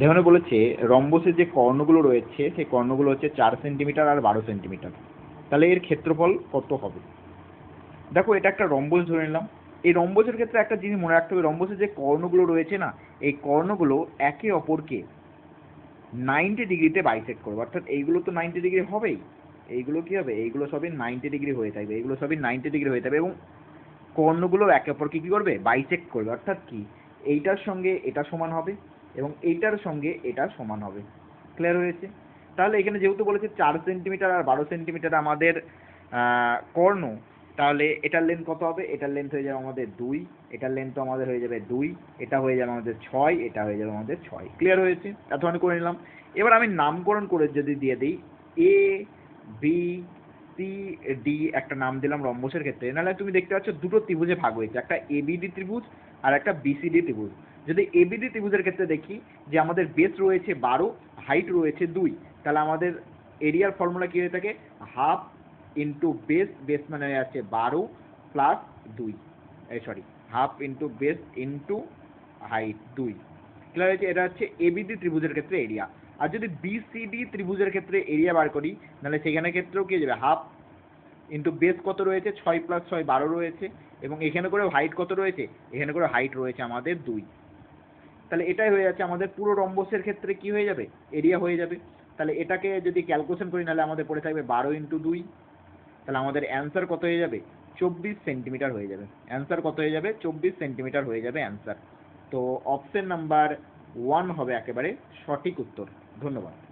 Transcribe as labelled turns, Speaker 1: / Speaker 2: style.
Speaker 1: যেখানে বলেছে, রম্বসের যে কর্ণগুলো রয়েছে, সেই কর্ণগুলো হচ্ছে চার সেন্টিমিটার আর বারো সেন্টিমিটার। তাহলে এর ক্ষেত্রফল কত হবে? দেখো, এটা একটা রম্বস ধরে নিলাম। এই রম্বসের ক্ষেত্রে একটা জিনিস মনে রাখতে হবে, রম্বসের যে কর্ণগুলো রয়েছে না, এই কর্ণগুলো একে অপরকে নাইনটি ডিগ্রিতে বাইসেক্ট করবে। অর্থাৎ এইগুলো তো নাইনটি ডিগ্রি হবেই। এইগুলো কি হবে? এইগুলো সবই নাইনটি ডিগ্রি হয়ে থাকবে। এইগুলো সবই নাইনটি ডিগ্রি হয়ে থাকবে এবং কর্ণগুলো একে অপরকে কি করবে? বাইসেক্ট করবে। অর্থাৎ কি? এইটার সঙ্গে এটা সমান হবে। এবং এইটার সঙ্গে এটা সমান হবে। ক্লিয়ার হয়েছে? তাহলে এখানে যেহেতু বলেছে চার সেন্টিমিটার আর বারো সেন্টিমিটার আমাদের কর্ণ, তাহলে এটার লেন্থ কত হবে? এটার লেন্থ হয়ে যাবে আমাদের দুই, এটার লেন্থ আমাদের হয়ে যাবে দুই, এটা হয়ে যাবে আমাদের ছয়, এটা হয়ে যাবে আমাদের ছয়। ক্লিয়ার হয়েছে? এতক্ষণ করে নিলাম। এবার আমি নামকরণ করে যদি দিয়ে দিই এ বি সি ডি একটা নাম দিলাম রম্বসের ক্ষেত্রে। নাহলে তুমি দেখতে পাচ্ছ দুটো ত্রিভুজে ভাগ হয়েছে, একটা এবিডি ত্রিভুজ আর একটা বিসিডি ত্রিভুজ। যদি এবিডি ত্রিভুজের ক্ষেত্রে দেখি যে আমাদের বেস রয়েছে বারো হাইট রয়েছে দুই, তাহলে আমাদের এরিয়ার ফর্মুলা কী হয়ে থাকে? হাফ ইন্টু বেস বেস মানে যাচ্ছে বারো প্লাস দুই। Sorry half into base into height দুই। ক্লিয়ার হয়েছে? এটা হচ্ছে এবিডি ত্রিভুজের ক্ষেত্রে এরিয়া আর যদি বিসিডি ত্রিভুজের ক্ষেত্রে এরিয়া বার করি, তাহলে সেখানে ক্ষেত্রেও কি যাবে? হাফ ইন্টু বেস কত রয়েছে? ছয় প্লাস ছয় বারো রয়েছে। এবং এখানে করে হাইট কত রয়েছে? এখানে করে হাইট রয়েছে আমাদের দুই। তাহলে এটাই হয়ে যাচ্ছে। আমাদের পুরো রম্বসের ক্ষেত্রে কি হয়ে যাবে? এরিয়া হয়ে যাবে। তাহলে এটাকে যদি ক্যালকুলেশন করি নাহলে আমাদের পড়ে থাকবে বারো ইন্টু দুই। তাহলে আমাদের অ্যান্সার কত হয়ে যাবে? চব্বিশ সেন্টিমিটার হয়ে যাবে। অ্যান্সার কত হয়ে যাবে? চব্বিশ সেন্টিমিটার হয়ে যাবে অ্যান্সার তো অপশন নাম্বার ওয়ান হবে একেবারে সঠিক উত্তর। ধন্যবাদ।